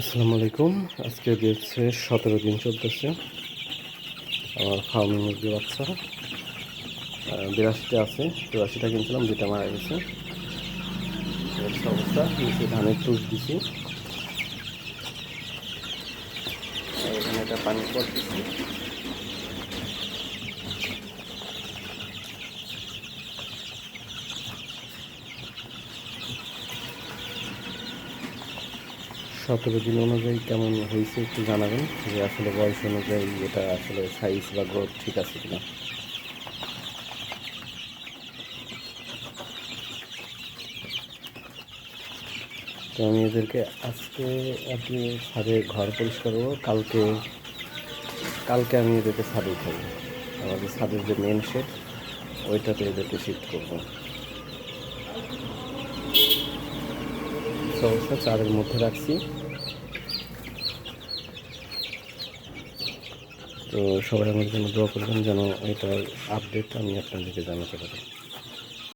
আসসালামু আলাইকুম। আজকে দিয়েছে সতেরো দিন চলতেছে। আমার ফার্মি মুরগি বাচ্চা। বিরাশিটা আছে। চুরাশিটা কিনছিলাম দুটা মারা গেছে। অবস্থা। নিচে ধানের টুস দিছি। এখানে একটা পানি দিছি সতেরো দিন অনুযায়ী কেমন হয়েছে একটু জানাবেন যে আসলে বয়স অনুযায়ী এটা আসলে সাইজ বা গ্রোথ ঠিক আছে কিনা। তো আমি এদেরকে আজকে আর কি ছাদে ঘর পরিষ্কার করব। কালকে কালকে আমি এদেরকে ছাদে উঠাবো। আমাদের ছাদের যে মেন শেড ওইটাতে এদেরকে শিফট করব। সমস্যা চারের মধ্যে রাখছি। তো সবাই আমার জন্য দোয়া করবেন যেন এটার আপডেট আমি আপনাদেরকে জানাতে পারি।